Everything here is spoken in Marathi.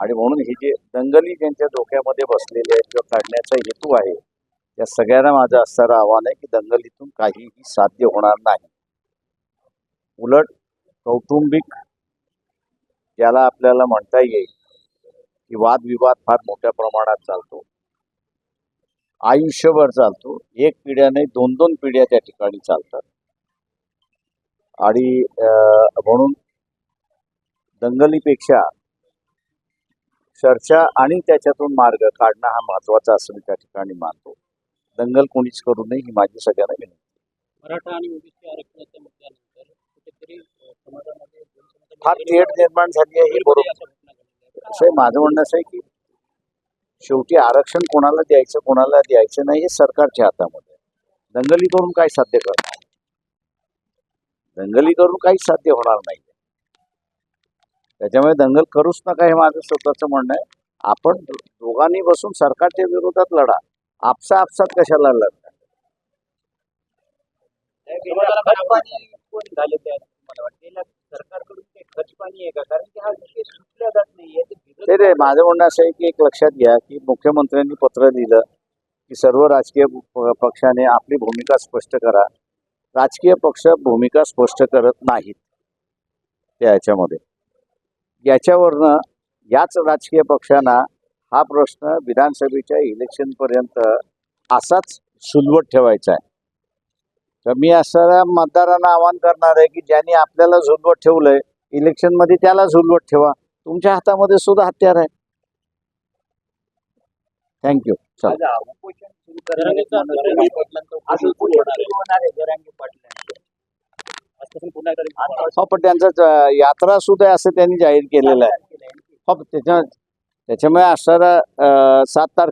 आणि म्हणून हे जे दंगली ज्यांच्या डोक्यामध्ये बसलेले आहेत किंवा काढण्याचा हेतू आहे त्या सगळ्यांना माझं असणारं आव्हान आहे की दंगलीतून काहीही साध्य होणार नाही. उलट कौटुंबिक ज्याला आपल्याला म्हणता येईल की वादविवाद फार मोठ्या प्रमाणात चालतो. आयुष्यभर चालतो. एक पिढ्या नाही दोन दोन पिढ्या त्या ठिकाणी चालतात. आणि अं, म्हणून दंगलीपेक्षा चर्चा आणि त्याच्यातून मार्ग काढणं हा महत्त्वाचा असं मी त्या ठिकाणी मानतो. दंगल कोणीच करू नये ही माझी सगळ्यांना विनंती. मराठा आणि ओबीसी आरक्षणाच्या मुद्द्यानंतर कुठेतरी अ, समाजामध्ये जनसमाजामध्ये फार तेढ निर्माण झाली आहे हे बरोबर. माझं म्हणणं असं आहे की शेवटी आरक्षण कोणाला द्यायचं कोणाला द्यायचं नाही हे सरकारच्या हातामध्ये. दंगली करून काय साध्य करणार? दंगली करून काहीच साध्य होणार नाही. त्याच्यामुळे दंगल करूच नका हे माझं स्वतःचं म्हणणं आहे. आपण दोघांनी बसून सरकारच्या विरोधात लढा. आपसा आपसात कशाला लढणार? ते रे माझं म्हणणं असं आहे की एक लक्षात घ्या की मुख्यमंत्र्यांनी पत्र लिहिलं की सर्व राजकीय पक्षाने आपली भूमिका स्पष्ट करा. राजकीय पक्ष भूमिका स्पष्ट करत नाहीत. त्या याच्यामध्ये. याच्यावरनं याच राजकीय पक्षांना हा प्रश्न विधानसभेच्या इलेक्शनपर्यंत असाच सुलवत ठेवायचा आहे. तर मी असं मतदारांना आवाहन करणार आहे की ज्यांनी आपल्याला झुलवत ठेवलंय इलेक्शनमध्ये त्याला झुलवत ठेवा. तुमच्या हातामध्ये सुद्धा हत्यार आहे. थँक्यू चला. आज उपोषण सुरू आजपासून पुन्हा एकदा हो पण त्यांचं यात्रा सुद्धा आहे असं त्यांनी जाहीर केलेलं आहे. हो त्याच्या त्याच्यामुळे असणारा सात तारखे